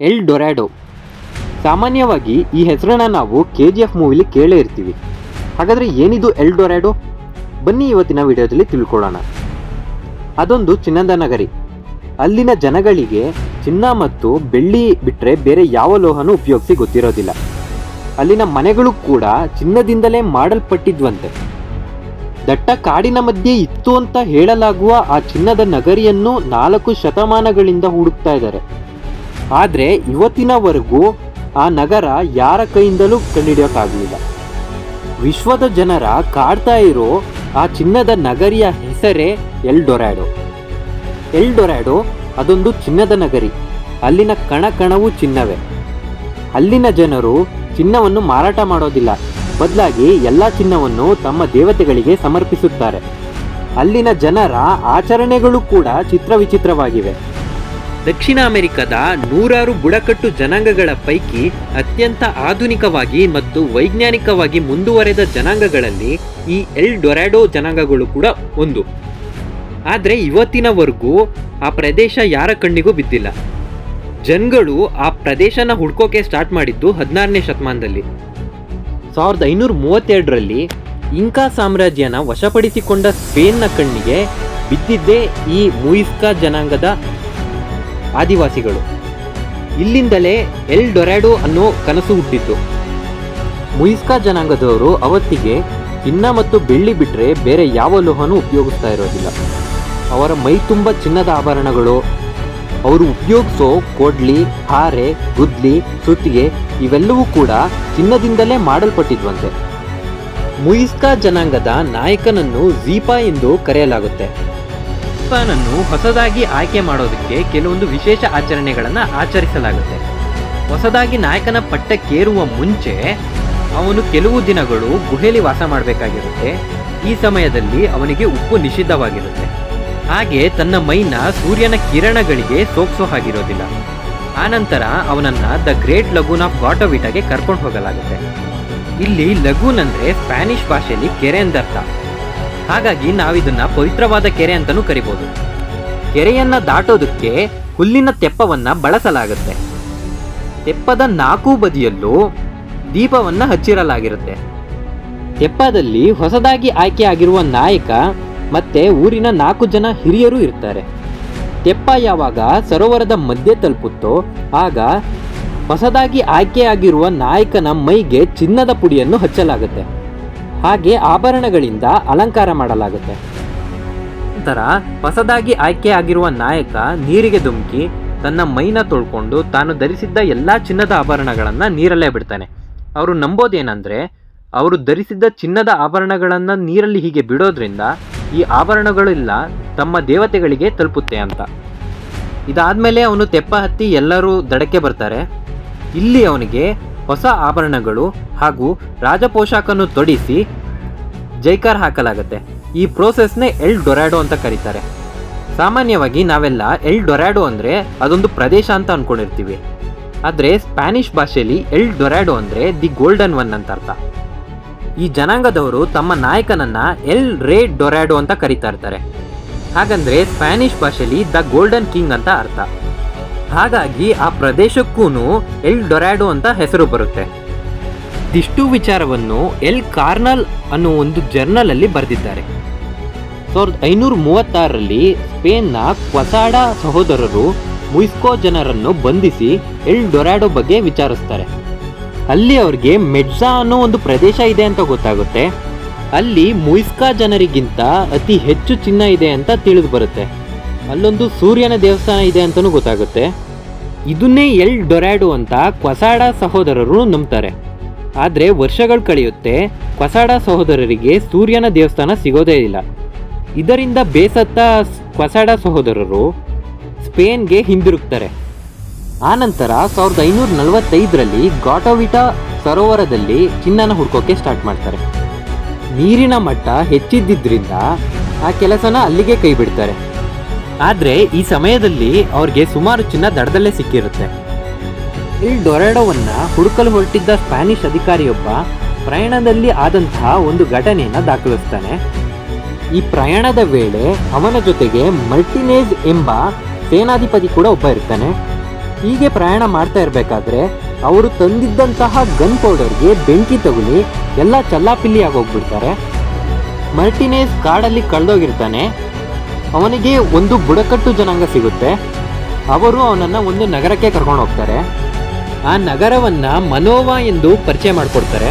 L ಡೊರ್ಯಾಡೋ ಸಾಮಾನ್ಯವಾಗಿ ಈ ಹೆಸರನ್ನ ನಾವು ಕೆ ಜಿ ಎಫ್ ಮೂವಿಲಿ ಕೇಳೇ ಇರ್ತೀವಿ. ಹಾಗಾದರೆ ಏನಿದು ಎಲ್ ಡೊರ್ಯಾಡೋ ಬನ್ನಿ ಇವತ್ತಿನ ವಿಡಿಯೋದಲ್ಲಿ ತಿಳ್ಕೊಳ್ಳೋಣ. ಅದೊಂದು ಚಿನ್ನದ ನಗರಿ ಅಲ್ಲಿನ ಜನಗಳಿಗೆ ಚಿನ್ನ ಮತ್ತು ಬೆಳ್ಳಿ ಬಿಟ್ಟರೆ ಬೇರೆ ಯಾವ ಲೋಹನೂ ಉಪಯೋಗಿಸಿ ಗೊತ್ತಿರೋದಿಲ್ಲ. ಅಲ್ಲಿನ ಮನೆಗಳು ಕೂಡ ಚಿನ್ನದಿಂದಲೇ ಮಾಡಲ್ಪಟ್ಟಿದ್ವಂತೆ. ದಟ್ಟ ಕಾಡಿನ ಮಧ್ಯೆ ಇತ್ತು ಅಂತ ಹೇಳಲಾಗುವ ಆ ಚಿನ್ನದ ನಗರಿಯನ್ನು ನಾಲ್ಕು ಶತಮಾನಗಳಿಂದ ಹುಡುಕ್ತಾ ಇದ್ದಾರೆ. ಆದರೆ ಇವತ್ತಿನವರೆಗೂ ಆ ನಗರ ಯಾರ ಕೈಯಿಂದಲೂ ಕಂಡುಹಿಡಿಯೋಕ್ಕಾಗಲಿಲ್ಲ. ವಿಶ್ವದ ಜನರ ಕಾಡ್ತಾ ಇರೋ ಆ ಚಿನ್ನದ ನಗರಿಯ ಹೆಸರೇ ಎಲ್ ಡೊರ್ಯಾಡೋ ಎಲ್ ಡೊರ್ಯಾಡೋ ಅದೊಂದು ಚಿನ್ನದ ನಗರಿ. ಅಲ್ಲಿನ ಕಣ ಕಣವೂ ಚಿನ್ನವೇ. ಅಲ್ಲಿನ ಜನರು ಚಿನ್ನವನ್ನು ಮಾರಾಟ ಮಾಡೋದಿಲ್ಲ. ಬದಲಾಗಿ ಎಲ್ಲ ಚಿನ್ನವನ್ನು ತಮ್ಮ ದೇವತೆಗಳಿಗೆ ಸಮರ್ಪಿಸುತ್ತಾರೆ. ಅಲ್ಲಿನ ಜನರ ಆಚರಣೆಗಳು ಕೂಡ ಚಿತ್ರವಿಚಿತ್ರವಾಗಿವೆ ದಕ್ಷಿಣ ಅಮೆರಿಕದ ನೂರಾರು ಬುಡಕಟ್ಟು ಜನಾಂಗಗಳ ಪೈಕಿ ಅತ್ಯಂತ ಆಧುನಿಕವಾಗಿ ಮತ್ತು ವೈಜ್ಞಾನಿಕವಾಗಿ ಮುಂದುವರೆದ ಜನಾಂಗಗಳಲ್ಲಿ ಈ ಎಲ್ ಡೊರಾಡೋ ಜನಾಂಗಗಳು ಕೂಡ ಒಂದು. ಆದರೆ ಇವತ್ತಿನವರೆಗೂ ಆ ಪ್ರದೇಶ ಯಾರ ಕಣ್ಣಿಗೂ ಬಿದ್ದಿಲ್ಲ. ಜನಗಳು ಆ ಪ್ರದೇಶನ ಹುಡ್ಕೋಕೆ ಸ್ಟಾರ್ಟ್ ಮಾಡಿದ್ದು ಹದಿನಾರನೇ ಶತಮಾನದಲ್ಲಿ. ಸಾವಿರದ ಐನೂರ ಮೂವತ್ತೆರಡರಲ್ಲಿ ಇಂಕಾ ಸಾಮ್ರಾಜ್ಯನ ವಶಪಡಿಸಿಕೊಂಡ ಸ್ಪೇನ್ನ ಕಣ್ಣಿಗೆ ಬಿದ್ದಿದ್ದೇ ಈ ಮುಯಿಸ್ಕಾ ಜನಾಂಗದ ಆದಿವಾಸಿಗಳು. ಇಲ್ಲಿಂದಲೇ ಎಲ್ ಡೊರ್ಯಾಡೋ ಅನ್ನೋ ಕನಸು ಹುಟ್ಟಿತ್ತು. ಮುಯಿಸ್ಕಾ ಜನಾಂಗದವರು ಅವತ್ತಿಗೆ ಚಿನ್ನ ಮತ್ತು ಬೆಳ್ಳಿ ಬಿಟ್ಟರೆ ಬೇರೆ ಯಾವ ಲೋಹನೂ ಉಪಯೋಗಿಸ್ತಾ ಇರೋದಿಲ್ಲ. ಅವರ ಮೈ ತುಂಬ ಚಿನ್ನದ ಆಭರಣಗಳು. ಅವರು ಉಪಯೋಗಿಸೋ ಕೊಡ್ಲಿ, ಹಾರೆ, ಗುದ್ಲಿ, ಸುತ್ತಿಗೆ ಇವೆಲ್ಲವೂ ಕೂಡ ಚಿನ್ನದಿಂದಲೇ ಮಾಡಲ್ಪಟ್ಟಿದ್ವಂತೆ. ಮುಯಿಸ್ಕಾ ಜನಾಂಗದ ನಾಯಕನನ್ನು ಝೀಪಾ ಎಂದು ಕರೆಯಲಾಗುತ್ತೆ. ಝೀಪಾನನ್ನು ಹೊಸದಾಗಿ ಆಯ್ಕೆ ಮಾಡೋದಕ್ಕೆ ಕೆಲವೊಂದು ವಿಶೇಷ ಆಚರಣೆಗಳನ್ನು ಆಚರಿಸಲಾಗುತ್ತೆ. ಹೊಸದಾಗಿ ನಾಯಕನ ಪಟ್ಟಕ್ಕೇರುವ ಮುಂಚೆ ಅವನು ಕೆಲವು ದಿನಗಳು ಗುಹೆಯಲ್ಲಿ ವಾಸ ಮಾಡಬೇಕಾಗಿರುತ್ತೆ. ಈ ಸಮಯದಲ್ಲಿ ಅವನಿಗೆ ಉಪ್ಪು ನಿಷಿದ್ಧವಾಗಿರುತ್ತೆ. ಹಾಗೆ ತನ್ನ ಮೈನ ಸೂರ್ಯನ ಕಿರಣಗಳಿಗೆ ಸೋಕ್ಸೋ ಹಾಗಿರೋದಿಲ್ಲ. ಆನಂತರ ಅವನನ್ನ ದ ಗ್ರೇಟ್ ಲಗೂನ್ ಆಫ್ ಗಾಟೋವಿಟಾಗೆ ಕರ್ಕೊಂಡು ಹೋಗಲಾಗುತ್ತೆ. ಇಲ್ಲಿ ಲಗೂನ್ ಅಂದ್ರೆ ಸ್ಪ್ಯಾನಿಷ್ ಭಾಷೆಯಲ್ಲಿ ಕೆರೆ ಎಂದರ್ಥ ಹಾಗಾಗಿ ನಾವಿದನ್ನ ಪವಿತ್ರವಾದ ಕೆರೆ ಅಂತಲೂ ಕರಿಬೋದು. ಕೆರೆಯನ್ನ ದಾಟೋದಕ್ಕೆ ಹುಲ್ಲಿನ ತೆಪ್ಪವನ್ನ ಬಳಸಲಾಗುತ್ತೆ. ತೆಪ್ಪದ ನಾಲ್ಕು ಬದಿಯಲ್ಲೂ ದೀಪವನ್ನ ಹಚ್ಚಿರಲಾಗಿರುತ್ತೆ. ತೆಪ್ಪದಲ್ಲಿ ಹೊಸದಾಗಿ ಆಯ್ಕೆ ಆಗಿರುವ ನಾಯಕ ಮತ್ತೆ ಊರಿನ ನಾಲ್ಕು ಜನ ಹಿರಿಯರು ಇರ್ತಾರೆ. ತೆಪ್ಪ ಯಾವಾಗ ಸರೋವರದ ಮಧ್ಯೆ ತಲುಪುತ್ತೋ ಆಗ ಹೊಸದಾಗಿ ಆಯ್ಕೆಯಾಗಿರುವ ನಾಯಕನ ಮೈಗೆ ಚಿನ್ನದ ಪುಡಿಯನ್ನು ಹಚ್ಚಲಾಗುತ್ತೆ. ಹಾಗೆ ಆಭರಣಗಳಿಂದ ಅಲಂಕಾರ ಮಾಡಲಾಗುತ್ತೆ. ನಂತರ ಹೊಸದಾಗಿ ಆಯ್ಕೆ ಆಗಿರುವ ನಾಯಕ ನೀರಿಗೆ ಧುಮುಕಿ ತನ್ನ ಮೈನ ತೊಳ್ಕೊಂಡು ತಾನು ಧರಿಸಿದ್ದ ಎಲ್ಲ ಚಿನ್ನದ ಆಭರಣಗಳನ್ನು ನೀರಲ್ಲೇ ಬಿಡ್ತಾನೆ. ಅವರು ನಂಬೋದೇನೆಂದರೆ ಅವರು ಧರಿಸಿದ್ದ ಚಿನ್ನದ ಆಭರಣಗಳನ್ನು ನೀರಲ್ಲಿ ಹೀಗೆ ಬಿಡೋದ್ರಿಂದ ಈ ಆಭರಣಗಳೆಲ್ಲ ತಮ್ಮ ದೇವತೆಗಳಿಗೆ ತಲುಪುತ್ತೆ ಅಂತ. ಇದಾದಮೇಲೆ ಅವನು ತೆಪ್ಪ ಹತ್ತಿ ಎಲ್ಲರೂ ದಡಕ್ಕೆ ಬರ್ತಾರೆ. ಇಲ್ಲಿ ಅವನಿಗೆ ಹೊಸ ಆಭರಣಗಳು ಹಾಗೂ ರಾಜಪೋಷಾಕನ್ನು ತೊಡಿಸಿ ಜೈಕಾರ್ ಹಾಕಲಾಗುತ್ತೆ. ಈ ಪ್ರೋಸೆಸ್ನೇ ಎಲ್ ಡೊರಾಡೋ ಅಂತ ಕರೀತಾರೆ. ಸಾಮಾನ್ಯವಾಗಿ ನಾವೆಲ್ಲ ಎಲ್ ಡೊರಾಡೋ ಅಂದರೆ ಅದೊಂದು ಪ್ರದೇಶ ಅಂತ ಅಂದ್ಕೊಂಡಿರ್ತೀವಿ ಆದರೆ ಸ್ಪ್ಯಾನಿಷ್ ಭಾಷೆಯಲ್ಲಿ ಎಲ್ ಡೊರಾಡೋ ಅಂದರೆ ದಿ ಗೋಲ್ಡನ್ ಒನ್ ಅಂತ ಅರ್ಥ. ಈ ಜನಾಂಗದವರು ತಮ್ಮ ನಾಯಕನನ್ನ ಎಲ್ ರೇ ಡೊರಾಡೋ ಅಂತ ಕರೀತಾ ಇರ್ತಾರೆ. ಹಾಗಂದ್ರೆ ಸ್ಪ್ಯಾನಿಷ್ ಭಾಷೆಯಲ್ಲಿ ದ ಗೋಲ್ಡನ್ ಕಿಂಗ್ ಅಂತ ಅರ್ಥ. ಹಾಗಾಗಿ ಆ ಪ್ರದೇಶಕ್ಕೂ ಎಲ್ ಡೊರ್ಯಾಡೋ ಅಂತ ಹೆಸರು ಬರುತ್ತೆ. ಇದಿಷ್ಟು ವಿಚಾರವನ್ನು ಎಲ್ ಕಾರ್ನಲ್ ಅನ್ನೋ ಒಂದು ಜರ್ನಲ್ ಅಲ್ಲಿ ಬರೆದಿದ್ದಾರೆ. ಸಾವಿರದ ಐನೂರ ಮೂವತ್ತಾರರಲ್ಲಿ ಸ್ಪೇನ್ನ ಕ್ವಸಾಡ ಸಹೋದರರು ಮುಯಿಸ್ಕೋ ಜನರನ್ನು ಬಂಧಿಸಿ ಎಲ್ ಡೊರಾಡೋ ಬಗ್ಗೆ ವಿಚಾರಿಸ್ತಾರೆ. ಅಲ್ಲಿ ಅವ್ರಿಗೆ ಮೆಡ್ಸಾ ಅನ್ನೋ ಒಂದು ಪ್ರದೇಶ ಇದೆ ಅಂತ ಗೊತ್ತಾಗುತ್ತೆ. ಅಲ್ಲಿ ಮುಯಿಸ್ಕಾ ಜನರಿಗಿಂತ ಅತಿ ಹೆಚ್ಚು ಚಿನ್ನ ಇದೆ ಅಂತ ತಿಳಿದು ಬರುತ್ತೆ. ಅಲ್ಲೊಂದು ಸೂರ್ಯನ ದೇವಸ್ಥಾನ ಇದೆ ಅಂತಲೂ ಗೊತ್ತಾಗುತ್ತೆ. ಇದನ್ನೇ ಎಲ್ ಡೊರ್ಯಾಡು ಅಂತ ಕೊಸಾಡ ಸಹೋದರರು ನಂಬ್ತಾರೆ. ಆದರೆ ವರ್ಷಗಳು ಕಳೆಯುತ್ತೆ ಕೊಸಾಡ ಸಹೋದರರಿಗೆ ಸೂರ್ಯನ ದೇವಸ್ಥಾನ ಸಿಗೋದೇ ಇಲ್ಲ. ಇದರಿಂದ ಬೇಸತ್ತ ಕೊಸಾಡ ಸಹೋದರರು ಸ್ಪೇನ್ಗೆ ಹಿಂದಿರುಗ್ತಾರೆ. ಆನಂತರ ಸಾವಿರದ ಐನೂರ ನಲವತ್ತೈದರಲ್ಲಿ ಗಾಟೋವಿಟಾ ಸರೋವರದಲ್ಲಿ ಚಿನ್ನನ ಹುಡ್ಕೋಕೆ ಸ್ಟಾರ್ಟ್ ಮಾಡ್ತಾರೆ. ನೀರಿನ ಮಟ್ಟ ಹೆಚ್ಚಿದ್ದಿದ್ದರಿಂದ ಆ ಕೆಲಸನ ಅಲ್ಲಿಗೆ ಕೈ ಬಿಡ್ತಾರೆ. ಆದರೆ ಈ ಸಮಯದಲ್ಲಿ ಅವ್ರಿಗೆ ಸುಮಾರು ಚಿನ್ನ ದಡದಲ್ಲೇ ಸಿಕ್ಕಿರುತ್ತೆ. ಇಲ್ ಡೊರೆಡೋವನ್ನ ಹುಡುಕಲು ಹೊರಟಿದ್ದ ಸ್ಪ್ಯಾನಿಷ್ ಅಧಿಕಾರಿಯೊಬ್ಬ ಪ್ರಯಾಣದಲ್ಲಿ ಆದಂತಹ ಒಂದು ಘಟನೆಯನ್ನು ದಾಖಲಿಸ್ತಾನೆ. ಈ ಪ್ರಯಾಣದ ವೇಳೆ ಅವನ ಜೊತೆಗೆ ಮಲ್ಟಿನೇಜ್ ಎಂಬ ಸೇನಾಧಿಪತಿ ಕೂಡ ಒಬ್ಬ ಇರ್ತಾನೆ. ಹೀಗೆ ಪ್ರಯಾಣ ಮಾಡ್ತಾ ಇರಬೇಕಾದ್ರೆ ಅವರು ತಂದಿದ್ದಂತಹ ಗನ್ ಪೌಡರ್ಗೆ ಬೆಂಕಿ ತಗುಲಿ ಎಲ್ಲ ಚಲ್ಲಾಪಿಲ್ಲಿ ಆಗೋಗ್ಬಿಡ್ತಾರೆ ಮಲ್ಟಿನೇಜ್ ಕಾಡಲ್ಲಿ ಕಳೆದೋಗಿರ್ತಾನೆ. ಅವನಿಗೆ ಒಂದು ಬುಡಕಟ್ಟು ಜನಾಂಗ ಸಿಗುತ್ತೆ. ಅವರು ಅವನನ್ನು ಒಂದು ನಗರಕ್ಕೆ ಕರ್ಕೊಂಡು ಹೋಗ್ತಾರೆ. ಆ ನಗರವನ್ನ ಮನೋವಾ ಎಂದು ಪರಿಚಯ ಮಾಡಿಕೊಡ್ತಾರೆ.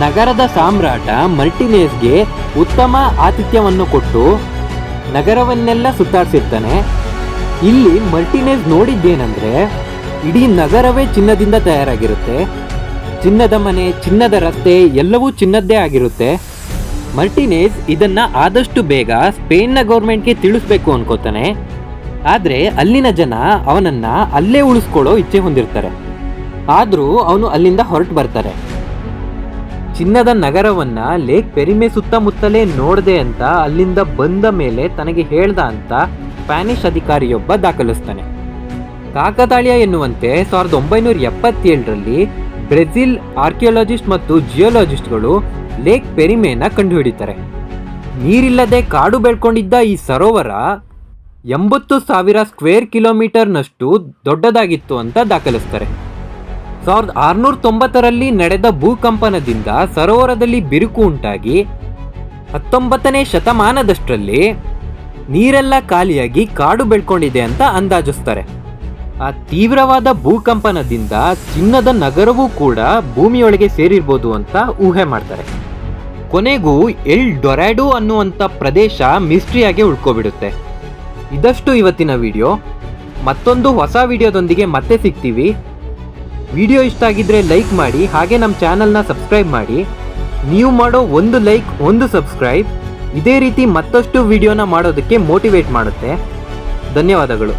ನಗರದ ಸಾಮ್ರಾಟ ಮರ್ಟಿನೇಸ್ಗೆ ಉತ್ತಮ ಆತಿಥ್ಯವನ್ನು ಕೊಟ್ಟು ನಗರವನ್ನೆಲ್ಲ ಸುತ್ತಾಡ್ಸಿರ್ತಾನೆ. ಇಲ್ಲಿ ಮರ್ಟಿನೇಸ್ ನೋಡಿದ್ದೇನೆಂದರೆ, ಇಡೀ ನಗರವೇ ಚಿನ್ನದಿಂದ ತಯಾರಾಗಿರುತ್ತೆ. ಚಿನ್ನದ ಮನೆ, ಚಿನ್ನದ ರಸ್ತೆ ಎಲ್ಲವೂ ಚಿನ್ನದ್ದೇ ಆಗಿರುತ್ತೆ. ಮರ್ಟಿನೇಸ್ ಇದನ್ನ ಆದಷ್ಟು ಬೇಗ ಸ್ಪೇನ್ನ ಗೌರ್ಮೆಂಟ್ಗೆ ತಿಳಿಸ್ಬೇಕು ಅನ್ಕೋತಾನೆ. ಆದ್ರೆ ಅಲ್ಲಿನ ಜನ ಅವನನ್ನ ಅಲ್ಲೇ ಉಳಿಸ್ಕೊಳ್ಳೋ ಇಚ್ಛೆ ಹೊಂದಿರ್ತಾರೆ. ಆದ್ರೂ ಅವನು ಅಲ್ಲಿಂದ ಹೊರಟು ಬರ್ತಾರೆ. ಚಿನ್ನದ ನಗರವನ್ನ ಲೇಕ್ ಪೆರಿಮೆ ಸುತ್ತಮುತ್ತಲೇ ನೋಡದೆ ಅಂತ ಅಲ್ಲಿಂದ ಬಂದ ಮೇಲೆ ತನಗೆ ಹೇಳ್ದ ಅಂತ ಸ್ಪ್ಯಾನಿಷ್ ಅಧಿಕಾರಿಯೊಬ್ಬ ದಾಖಲಿಸ್ತಾನೆ. ಕಾಕತಾಳೀಯ ಎನ್ನುವಂತೆ ಸಾವಿರದ ಒಂಬೈನೂರ ಎಪ್ಪತ್ತೇಳರಲ್ಲಿ ಬ್ರೆಜಿಲ್ ಆರ್ಕಿಯಾಲಜಿಸ್ಟ್ ಮತ್ತು ಜಿಯೋಲಾಜಿಸ್ಟ್ಗಳು ಲೇಕ್ ಪೆರಿಮೆನ ಕಂಡುಹಿಡಿತಾರೆ. ನೀರಿಲ್ಲದೆ ಕಾಡು ಬೆಳ್ಕೊಂಡಿದ್ದ ಈ ಸರೋವರ ಎಂಬತ್ತು ಸಾವಿರ ಸ್ಕ್ವೇರ್ ಕಿಲೋಮೀಟರ್ನಷ್ಟು ದೊಡ್ಡದಾಗಿತ್ತು ಅಂತ ದಾಖಲಿಸ್ತಾರೆ. ಸಾವಿರದ ಆರುನೂರ ತೊಂಬತ್ತರಲ್ಲಿ ನಡೆದ ಭೂಕಂಪನದಿಂದ ಸರೋವರದಲ್ಲಿ ಬಿರುಕು ಉಂಟಾಗಿ ಹತ್ತೊಂಬತ್ತನೇ ಶತಮಾನದಷ್ಟರಲ್ಲಿ ನೀರೆಲ್ಲ ಖಾಲಿಯಾಗಿ ಕಾಡು ಬೆಳ್ಕೊಂಡಿದೆ ಅಂತ ಅಂದಾಜಿಸ್ತಾರೆ. ಆ ತೀವ್ರವಾದ ಭೂಕಂಪನದಿಂದ ಚಿನ್ನದ ನಗರವೂ ಕೂಡ ಭೂಮಿಯೊಳಗೆ ಸೇರಿರ್ಬೋದು ಅಂತ ಊಹೆ ಮಾಡ್ತಾರೆ. ಕೊನೆಗೂ ಎಲ್ ಡೊರ್ಯಾಡೋ ಅನ್ನುವಂಥ ಪ್ರದೇಶ ಮಿಸ್ಟ್ರಿಯಾಗಿ ಉಳ್ಕೊಬಿಡುತ್ತೆ. ಇದಷ್ಟು ಇವತ್ತಿನ ವಿಡಿಯೋ. ಮತ್ತೊಂದು ಹೊಸ ವಿಡಿಯೋದೊಂದಿಗೆ ಮತ್ತೆ ಸಿಗ್ತೀವಿ. ವಿಡಿಯೋ ಇಷ್ಟ ಆಗಿದ್ರೆ ಲೈಕ್ ಮಾಡಿ, ಹಾಗೆ ನಮ್ಮ ಚಾನಲ್ನ ಸಬ್ಸ್ಕ್ರೈಬ್ ಮಾಡಿ. ನೀವು ಮಾಡೋ ಒಂದು ಲೈಕ್, ಒಂದು ಸಬ್ಸ್ಕ್ರೈಬ್, ಇದೇ ರೀತಿ ಮತ್ತಷ್ಟು ವಿಡಿಯೋನ ಮಾಡೋದಕ್ಕೆ ಮೋಟಿವೇಟ್ ಮಾಡುತ್ತೆ. ಧನ್ಯವಾದಗಳು.